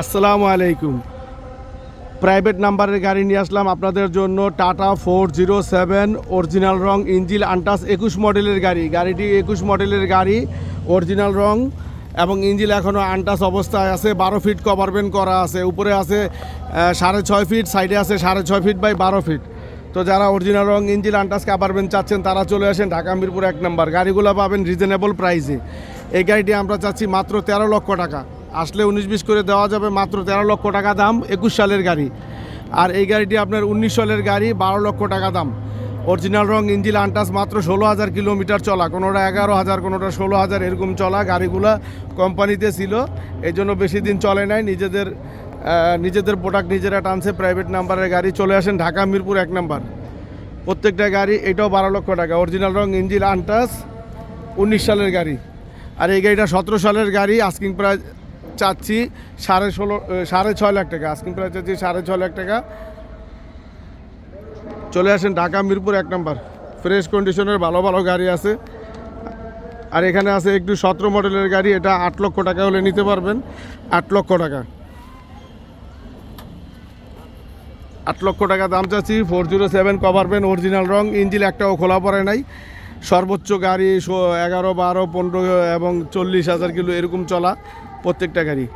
আসসালামু আলাইকুম। প্রাইভেট নাম্বারের গাড়ি নিয়ে আসলাম আপনাদের জন্য Tata four zero seven original রং ইঞ্জিল আন্টাস একুশ মডেলের গাড়ি। গাড়িটি একুশ মডেলের গাড়ি অরিজিনাল রং এবং ইঞ্জিল এখনও আন্টাস অবস্থায় আছে। বারো ফিট কভারবেন করা আছে। উপরে আছে সাড়ে ছয় ফিট সাইডে আছে সাড়ে ছয় ফিট বাই বারো ফিট তো যারা অরিজিনাল রং ইঞ্জিল আন্টাস কাপারবেন চাচ্ছেন, তারা চলে আসেন ঢাকা মিরপুর এক নম্বর গাড়িগুলো পাবেন রিজনেবল প্রাইসে এই গাড়িটি আমরা চাচ্ছি মাত্র তেরো লক্ষ টাকা। আসলে উনিশ বিশ করে দেওয়া যাবে মাত্র তেরো লক্ষ টাকা দাম একুশ সালের গাড়ি। আর এই গাড়িটি আপনার উনিশ সালের গাড়ি, বারো লক্ষ টাকা দাম। অরিজিনাল রং ইঞ্জিল আন্টাস মাত্র ষোলো হাজার কিলোমিটার চলা। কোনোটা এগারো হাজার, কোনোটা ষোলো হাজার এরকম চলা গাড়িগুলা কোম্পানিতে ছিল। এই জন্য বেশি দিন চলে নাই। নিজেদের নিজেদের প্রোডাক্ট নিজেরা টানছে। প্রাইভেট নাম্বারের গাড়ি চলে আসেন ঢাকা মিরপুর এক নাম্বার প্রত্যেকটা গাড়ি এটাও বারো লক্ষ টাকা। অরিজিনাল রং ইঞ্জিল আন্টাস উনিশ সালের গাড়ি। আর এই গাড়িটা সতেরো সালের গাড়ি আস্কিং প্রাইস চাচ্ছি সাড়ে ষোলো সাড়ে ছয় লাখ টাকা। আস্কিং প্রাইস চাচ্ছি সাড়ে ছয় লাখ টাকা। চলে আসেন ঢাকা মিরপুর এক নম্বর। ফ্রেশ কন্ডিশনের ভালো ভালো গাড়ি আছে। আর এখানে আছে একটু সতেরো মডেলের গাড়ি, এটা আট লক্ষ টাকা হলে নিতে পারবেন। আট লক্ষ টাকা। আট লক্ষ টাকা দাম চাচ্ছি, ফোর জিরো সেভেন কভারবেন অরিজিনাল রং ইঞ্জিল একটাও খোলা পড়ে নাই। সর্বোচ্চ গাড়ি এগারো, বারো, পনেরো এবং চল্লিশ হাজার কিলো এরকম চলা। প্রত্যেকটা গাড়ি।